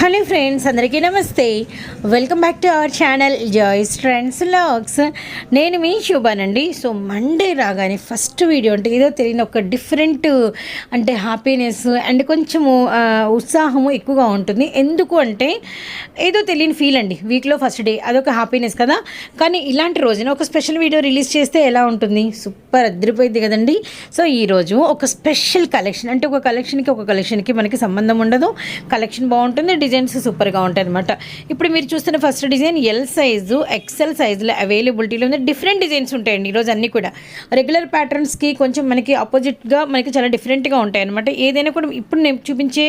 Hello friends అందరికీ నమస్తే. Welcome back to our channel Joy's trends vlogs. నేను మీ శుభానండి. సో మండే రాగానే ఫస్ట్ వీడియో అంటే ఏదో తెలియని ఒక డిఫరెంట్ అంటే హ్యాపీనెస్ అండ్ కొంచెము ఉత్సాహము ఎక్కువగా ఉంటుంది. ఎందుకు అంటే ఏదో తెలియని ఫీల్ అండి. వీక్లో ఫస్ట్ డే అదొక హ్యాపీనెస్ కదా. కానీ ఇలాంటి రోజున ఒక స్పెషల్ వీడియో రిలీజ్ చేస్తే ఎలా ఉంటుంది? సూపర్ అద్దరిపోయింది కదండి. సో ఈరోజు ఒక స్పెషల్ కలెక్షన్ అంటే ఒక కలెక్షన్కి ఒక కలెక్షన్కి మనకి సంబంధం ఉండదు. కలెక్షన్ బాగుంటుంది డిజైన్స్ సూపర్గా ఉంటాయి అనమాట ఇప్పుడు మీరు చూస్తున్న first design L size XL సైజులో అవైలబిలిటీలో ఉంది డిఫరెంట్ డిజైన్స్ ఉంటాయండి ఈరోజు అన్నీ కూడా. రెగ్యులర్ ప్యాటర్న్స్కి కొంచెం మనకి ఆపోజిట్గా మనకి చాలా డిఫరెంట్గా ఉంటాయి అనమాట ఏదైనా కూడా ఇప్పుడు నేను చూపించే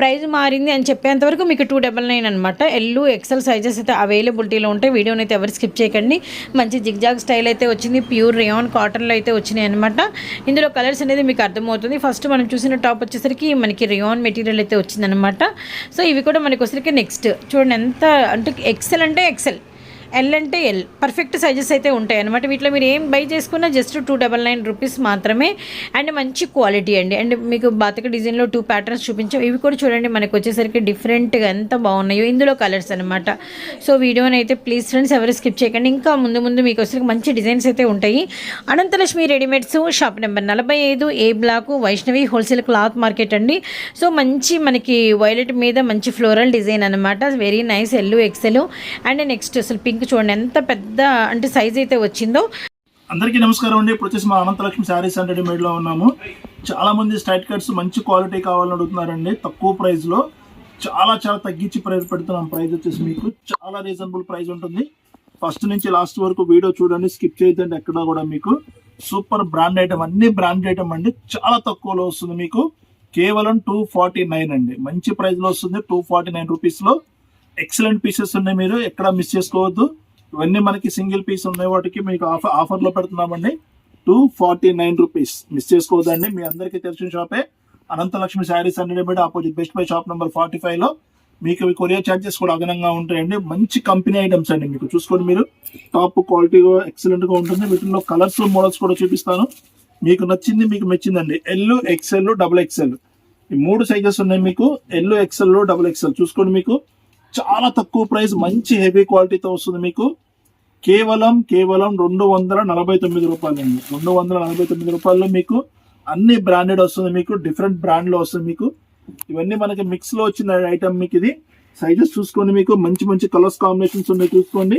ప్రైస్ మారింది అని చెప్పేంతవరకు మీకు టూ డబల్ నైన్ అనమాట ఎల్లు ఎక్సెల్ సైజెస్ అయితే అవైలబిలిటీలో ఉంటాయి. వీడియోని అయితే ఎవరు స్కిప్ చేయకండి. మంచి జిగ్జాగ్ స్టైల్ అయితే వచ్చింది. ప్యూర్ రియాన్ కాటన్లో అయితే వచ్చినాయి అనమాట ఇందులో కలర్స్ అనేది మీకు అర్థమవుతుంది. ఫస్ట్ మనం చూసిన టాప్ వచ్చేసరికి మనకి రియాన్ మెటీరియల్ అయితే వచ్చిందనమాట సో ఇవి కూడా మనకి వచ్చేసరికి నెక్స్ట్ చూడండి ఎంత అంటే ఎక్సెల్ అంటే ఎక్సెల్ ఎల్ అంటే ఎల్ పర్ఫెక్ట్ సైజెస్ అయితే ఉంటాయి అనమాట వీటిలో మీరు ఏం బై చేసుకున్నా just two double nine rupees మాత్రమే. అండ్ మంచి క్వాలిటీ అండి. అండ్ మీకు బాతక డిజైన్లో టూ ప్యాటర్న్స్ చూపించాం. ఇవి కూడా చూడండి మనకు వచ్చేసరికి డిఫరెంట్గా ఎంత బాగున్నాయో. ఇందులో కలర్స్ అనమాట సో వీడియోని అయితే ప్లీజ్ ఫ్రెండ్స్ ఎవరు స్కిప్ చేయకండి. ఇంకా ముందు ముందు మీకు వచ్చేసరికి మంచి డిజైన్స్ అయితే ఉంటాయి. అనంతలక్ష్మి రెడీమేడ్స్ షాప్ నెంబర్ నలభై ఐదు A block Vaishnavi wholesale cloth market అండి. సో మంచి మనకి వైలెట్ మీద మంచి ఫ్లోరల్ డిజైన్ అనమాట very nice L XL and next అసలు పింక్ చూడండి ఎంత పెద్ద అంటే సైజ్ అయితే వచ్చిందో. అందరికీ నమస్కారం అండి. ఇప్పుడు వచ్చేసి మా అనంతలక్ష్మి శారీస్ అండ్ రెడీమేడ్లో ఉన్నాము. చాలా మంది స్ట్రైట్ కట్స్ మంచి క్వాలిటీ కావాలని అడుగుతున్నారండి. తక్కువ ప్రైస్లో చాలా చాలా తగ్గించి ప్రైస్ పెడుతున్నాం. ప్రైస్ వచ్చేసి మీకు చాలా రీజనబుల్ ప్రైస్ ఉంటుంది. ఫస్ట్ నుంచి లాస్ట్ వరకు వీడియో చూడండి స్కిప్ చేయొద్దండి ఎక్కడ కూడా మీకు. సూపర్ బ్రాండ్ ఐటమ్ అన్ని బ్రాండ్ ఐటమ్ అండి. చాలా తక్కువలో వస్తుంది మీకు. కేవలం టూ ఫార్టీ నైన్ అండి. మంచి ప్రైస్లో వస్తుంది టూ ఫార్టీ నైన్ రూపీస్లో ఎక్సలెంట్ పీసెస్ ఉన్నాయి మీరు ఎక్కడ మిస్ చేసుకోవద్దు. ఇవన్నీ మనకి సింగిల్ పీస్ ఉన్నాయి వాటికి మీకు ఆఫర్ ఆఫర్లో పెడుతున్నామండి. Two forty nine rupees miss చేసుకోవద్దండి. మీ అందరికీ తెలిసిన షాపే Ananthalakshmi sarees and readymade opposite best buy shop number forty ఫైవ్లో మీకు ఇవి కొరియర్ ఛార్జెస్ కూడా అదనంగా ఉంటాయండి. మంచి కంపెనీ ఐటమ్స్ అండి. మీకు చూసుకోండి మీరు టాప్ క్వాలిటీ ఎక్సలెంట్గా ఉంటుంది. వీటిలో కలర్స్ మోడల్స్ కూడా చూపిస్తాను. మీకు నచ్చింది మీకు మెచ్చిందండి. ఎల్ ఎక్సెల్ డబుల్ ఎక్సెల్ ఈ మూడు సైజెస్ ఉన్నాయి మీకు. ఎల్ ఎక్సెల్ డబుల్ ఎక్సెల్ చూసుకోండి మీకు చాలా తక్కువ ప్రైస్ మంచి హెవీ క్వాలిటీతో వస్తుంది మీకు. కేవలం కేవలం రెండు వందల నలభై తొమ్మిది రూపాయలండి. రెండు వందల నలభై తొమ్మిది రూపాయల్లో మీకు అన్ని బ్రాండెడ్ వస్తుంది మీకు డిఫరెంట్ బ్రాండ్లో వస్తుంది మీకు. ఇవన్నీ మనకి మిక్స్లో వచ్చిన ఐటమ్ మీకు ఇది. సైజెస్ చూసుకోండి మీకు మంచి మంచి కలర్స్ కాంబినేషన్స్ ఉన్నాయి చూసుకోండి.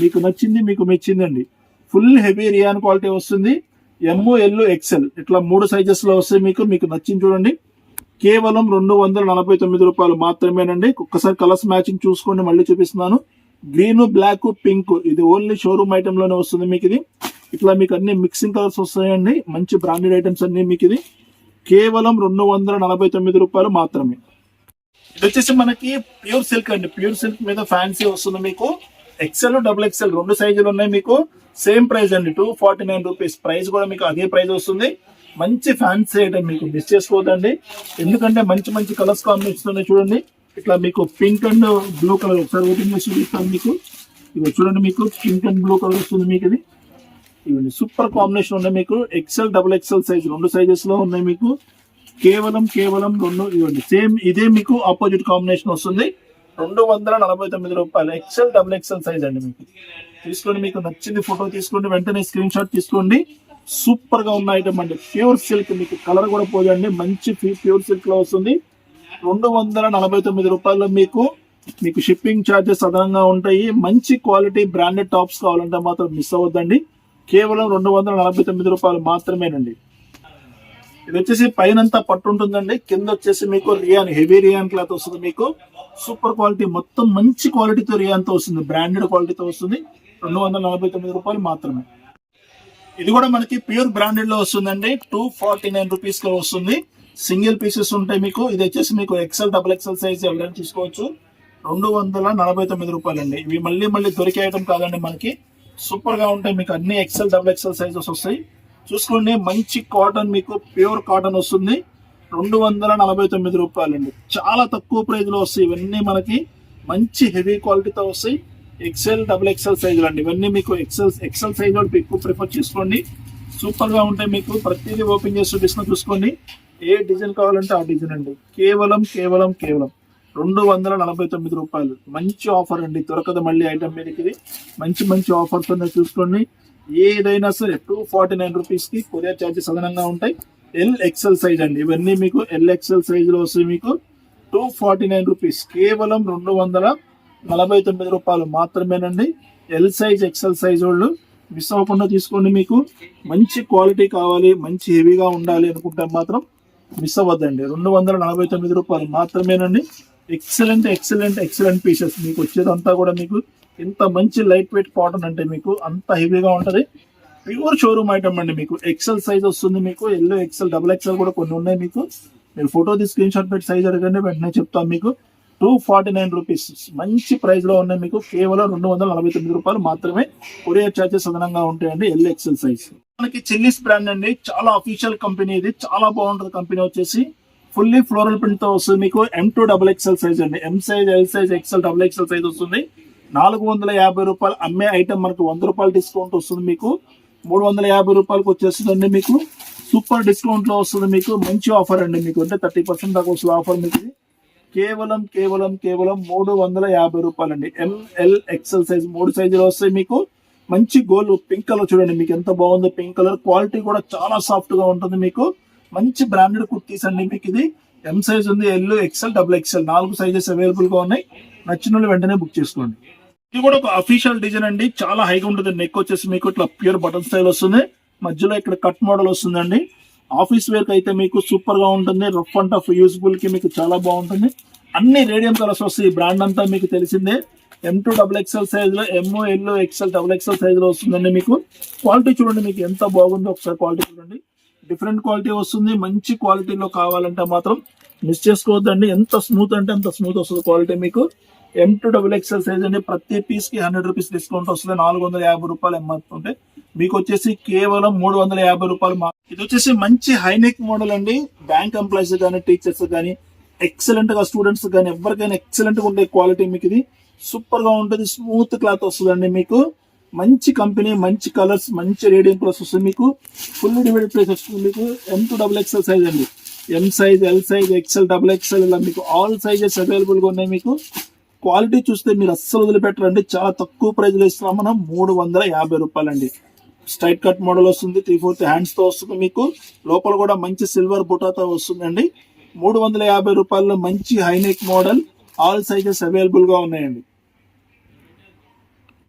మీకు నచ్చింది మీకు మెచ్చిందండి. ఫుల్ హెవీ రియాన్ క్వాలిటీ వస్తుంది. ఎమ్ఓ ఎల్ ఎక్సెల్ ఇట్లా మూడు సైజెస్లో వస్తాయి మీకు మీకు నచ్చింది చూడండి. కేవలం రెండు వందల నలభై తొమ్మిది రూపాయలు మాత్రమేనండి. ఒక్కసారి కలర్స్ మ్యాచింగ్ చూసుకోండి మళ్ళీ చూపిస్తున్నాను. గ్రీన్ బ్లాక్ పింక్ ఇది ఓన్లీ షోరూమ్ ఐటమ్లోనే వస్తుంది మీకు ఇది ఇట్లా మీకు అన్ని మిక్సింగ్ కలర్స్ వస్తాయండి. మంచి బ్రాండెడ్ ఐటమ్స్ అన్ని మీకు ఇది కేవలం రెండు వందల నలభై తొమ్మిది రూపాయలు మాత్రమే. ఇది వచ్చేసి మనకి ప్యూర్ సిల్క్ అండి. ప్యూర్ సిల్క్ మీద ఫ్యాన్సీ వస్తుంది మీకు. ఎక్సెల్ డబుల్ ఎక్సెల్ రెండు సైజులు ఉన్నాయి మీకు. సేమ్ ప్రైస్ అండి. Two forty nine rupees price కూడా మీకు అదే ప్రైస్ వస్తుంది. మంచి ఫ్యాన్సీ ఐటమ్ మీకు మిస్ చేసుకోవద్దండి ఎందుకంటే మంచి మంచి కలర్స్ కాంబినేషన్ ఉన్నాయి చూడండి. ఇట్లా మీకు పింక్ అండ్ బ్లూ కలర్ ఒకసారి ఓపెన్ చేసి చూపిస్తాను మీకు. ఇవి చూడండి మీకు పింక్ అండ్ బ్లూ కలర్ వస్తుంది మీకు ఇది. ఇవన్నీ సూపర్ కాంబినేషన్ ఉన్నాయి మీకు. ఎక్సెల్ డబుల్ ఎక్సెల్ సైజ్ రెండు సైజెస్లో ఉన్నాయి మీకు. కేవలం కేవలం రెండు ఇవ్వండి సేమ్ ఇదే మీకు ఆపోజిట్ కాంబినేషన్ వస్తుంది. రెండు వందల నలభై తొమ్మిది రూపాయలు. ఎక్సెల్ డబుల్ ఎక్సెల్ సైజ్ అండి మీకు. తీసుకోండి మీకు నచ్చింది ఫోటో తీసుకోండి. వెంటనే స్క్రీన్ షాట్ తీసుకోండి. సూపర్గా ఉన్న ఐటమ్ అండి. ప్యూర్ సిల్క్ మీకు కలర్ కూడా పోదండి. మంచి ప్యూర్ సిల్క్లో వస్తుంది. రెండు వందల నలభై తొమ్మిది రూపాయలు మీకు మీకు షిప్పింగ్ ఛార్జెస్ అదనంగా ఉంటాయి. మంచి క్వాలిటీ బ్రాండెడ్ టాప్స్ కావాలంటే మాత్రం మిస్ అవ్వద్దండి. కేవలం రెండు వందల నలభై తొమ్మిది రూపాయలు మాత్రమేనండి. ఇది వచ్చేసి పైనంతా పట్టు ఉంటుందండి. కింద వచ్చేసి మీకు రియాన్ హెవీ రియాన్ క్లాత్ వస్తుంది మీకు. సూపర్ క్వాలిటీ మొత్తం మంచి క్వాలిటీతో రియాన్తో వస్తుంది. బ్రాండెడ్ క్వాలిటీతో వస్తుంది. రెండు వందల నలభై తొమ్మిది రూపాయలు మాత్రమే. ఇది కూడా మనకి ప్యూర్ బ్రాండెడ్లో వస్తుందండి. టూ ఫార్టీ నైన్ రూపీస్లో వస్తుంది. సింగిల్ పీసెస్ ఉంటాయి మీకు. ఇది వచ్చేసి మీకు ఎక్సెల్ డబుల్ ఎక్సెల్ సైజ్ ఎవరైనా తీసుకోవచ్చు. రెండు వందల నలభై తొమ్మిది రూపాయలండి. ఇవి మళ్ళీ మళ్ళీ దొరికే ఐటమ్ కాదండి మనకి. సూపర్గా ఉంటాయి. మీకు అన్ని ఎక్సెల్ డబుల్ ఎక్సెల్ సైజెస్ వస్తాయి. చూసుకోండి మంచి కాటన్ మీకు ప్యూర్ కాటన్ వస్తుంది. రెండు వందల నలభై తొమ్మిది రూపాయలండి. చాలా తక్కువ ప్రైజ్లో వస్తాయి. ఇవన్నీ మనకి మంచి హెవీ క్వాలిటీతో వస్తాయి. ఎక్సెల్ డబుల్ ఎక్సెల్ సైజులు అండి. ఇవన్నీ మీకు ఎక్సెల్ ఎక్సెల్ సైజ్ కూడా ఎక్కువ ప్రిఫర్ చేసుకోండి. సూపర్గా ఉంటాయి మీకు ప్రతిదీ ఓపెన్ చేసి చూపిస్తున్నా చూసుకోండి. ఏ డిజైన్ కావాలంటే ఆ డిజైన్ అండి. కేవలం కేవలం కేవలం రెండు వందల నలభై తొమ్మిది రూపాయలు. మంచి ఆఫర్ అండి. దొరకదు మళ్ళీ ఐటమ్ మీదకి ఇది. మంచి మంచి ఆఫర్స్ ఉన్నాయి చూసుకోండి. ఏదైనా సరే టూ ఫార్టీ నైన్ రూపీస్కి కొరియర్ ఛార్జెస్ అదనంగా ఉంటాయి. ఎల్ ఎక్సెల్ సైజ్ అండి. ఇవన్నీ మీకు ఎల్ ఎక్సెల్ సైజులో వస్తాయి మీకు. టూ ఫార్టీ నైన్ రూపీస్ కేవలం రెండు వందల నలభై తొమ్మిది రూపాయలు మాత్రమేనండి. ఎల్ సైజ్ ఎక్సెల్ సైజ్ వాళ్ళు. మిస్ అవ్వకుండా తీసుకోండి మీకు. మంచి క్వాలిటీ కావాలి మంచి హెవీగా ఉండాలి అనుకుంటే మాత్రం మిస్ అవ్వద్దండి రెండు వందల నలభై తొమ్మిది రూపాయలు మాత్రమేనండి. ఎక్సలెంట్ ఎక్సలెంట్ ఎక్సలెంట్ పీసెస్ మీకు వచ్చేదంతా కూడా మీకు ఇంత మంచి లైట్ వెయిట్ కాటన్ అంటే మీకు అంత హెవీగా ఉంటుంది. ప్యూర్ షోరూమ్ ఐటమ్ అండి మీకు. ఎక్సెల్ సైజ్ వస్తుంది మీకు. ఎల్లో ఎక్సెల్ డబుల్ ఎక్సెల్ కూడా కొన్ని ఉన్నాయి మీకు. మీరు ఫోటో తీసి స్క్రీన్ షాట్ పెట్టి సైజ్ అడగండి వెంటనే చెప్తాం మీకు. టూ ఫార్టీ నైన్ రూపీస్ మంచి ప్రైస్లో ఉన్నాయి మీకు. కేవలం రెండు వందల నలభై తొమ్మిది రూపాయలు మాత్రమే కొరియర్ చార్జెస్ అదనంగా ఉంటాయండి. ఎల్ ఎక్సెల్ సైజ్ మనకి చిల్లీస్ బ్రాండ్ అండి. చాలా అఫీషియల్ కంపెనీ ఇది. చాలా బాగుంటుంది కంపెనీ వచ్చేసి. ఫుల్లీ ఫ్లోరల్ ప్రింట్తో వస్తుంది మీకు. M two double XL size అండి. M size L size XL double XL size వస్తుంది. నాలుగు వందల యాభై రూపాయలు అమ్మే ఐటమ్ మనకు వంద రూపాయలు డిస్కౌంట్ వస్తుంది మీకు. మూడు వందల యాభై రూపాయలకు వచ్చేస్తుందండి మీకు. సూపర్ డిస్కౌంట్లో వస్తుంది మీకు. మంచి ఆఫర్ అండి మీకు. అంటే థర్టీ పర్సెంట్ దాకా వస్తుంది ఆఫర్ మీకు. కేవలం కేవలం కేవలం మూడు వందల యాభై రూపాయలు అండి ఎంఎల్ ఎక్సెల్ సైజ్ మూడు సైజులు వస్తాయి మీకు. మంచి గోల్డ్ పింక్ కలర్ చూడండి మీకు ఎంత బాగుందో పింక్ కలర్ క్వాలిటీ కూడా చాలా సాఫ్ట్గా ఉంటుంది మీకు. మంచి బ్రాండెడ్ కుర్తీస్ అండి మీకు ఇది. ఎం సైజ్ ఉంది ఎల్ ఎక్సెల్ డబుల్ ఎక్సెల్ నాలుగు సైజెస్ అవైలబుల్గా ఉన్నాయి. నచ్చిన వాళ్ళు వెంటనే బుక్ చేసుకోండి. ఇది కూడా ఒక అఫీషియల్ డిజైన్ అండి. చాలా హైగా ఉంటుంది నెక్ వచ్చేసి మీకు ఇట్లా ప్యూర్ బటన్ స్టైల్ వస్తుంది. మధ్యలో ఇక్కడ కట్ మోడల్ వస్తుందండి. ఆఫీస్ వేర్కి అయితే మీకు సూపర్గా ఉంటుంది. రఫ్ అండ్ టఫ్ యూజ్ఫుల్కి మీకు చాలా బాగుంటుంది. అన్ని రేడియం కలర్స్ వస్తాయి. బ్రాండ్ అంతా మీకు తెలిసిందే. ఎం టూ డబుల్ ఎక్స్ఎల్ సైజ్లో ఎంఓ ఎల్లో ఎక్స్ఎల్ డబుల్ ఎక్స్ఎల్ సైజ్లో వస్తుందండి మీకు. క్వాలిటీ చూడండి మీకు ఎంత బాగుందో ఒకసారి క్వాలిటీ చూడండి. డిఫరెంట్ క్వాలిటీ వస్తుంది. మంచి క్వాలిటీలో కావాలంటే మాత్రం మిస్ చేసుకోవద్దండి. ఎంత స్మూత్ అంటే అంత స్మూత్ వస్తుంది క్వాలిటీ మీకు. M two double XL size అండి. ప్రతి పీస్కి హండ్రెడ్ రూపీస్ డిస్కౌంట్ వస్తుంది. నాలుగు వందల యాభై రూపాయలు ఎంఆర్పీ ఉంటే మీకు వచ్చేసి కేవలం మూడు వందల యాభై రూపాయలు మా- ఇది వచ్చేసి మంచి హైనెక్ మోడల్ అండి. బ్యాంక్ ఎంప్లాయీస్ కానీ టీచర్స్ కానీ ఎక్సలెంట్గా స్టూడెంట్స్ కానీ ఎవరికైనా ఎక్సలెంట్గా ఉండే క్వాలిటీ మీకు ఇది సూపర్గా ఉంటుంది స్మూత్ క్లాత్ వస్తుందండి మీకు. మంచి కంపెనీ మంచి కలర్స్ మంచి రేడియం కలర్స్ వస్తుంది మీకు. ఫుల్ డివైడెడ్ ప్రైస్ వస్తుంది మీకు. M two double XL size అండి. M size L size XL double XL ఇలా మీకు ఆల్ సైజెస్ అవైలబుల్గా ఉన్నాయి మీకు. క్వాలిటీ చూస్తే మీరు అస్సలు వదిలిపెట్టరండి. చాలా తక్కువ ప్రైజ్లు ఇస్తున్నాం మనం. మూడు వందల యాభై రూపాయలండి. స్ట్రైట్ కట్ మోడల్ వస్తుంది త్రీ ఫోర్త్ హ్యాండ్స్తో వస్తుంది మీకు. లోపల కూడా మంచి సిల్వర్ బుటాతో వస్తుందండి. మూడు వందల యాభై రూపాయల్లో మంచి హైనెక్ మోడల్ ఆల్ సైజెస్ అవైలబుల్గా ఉన్నాయండి.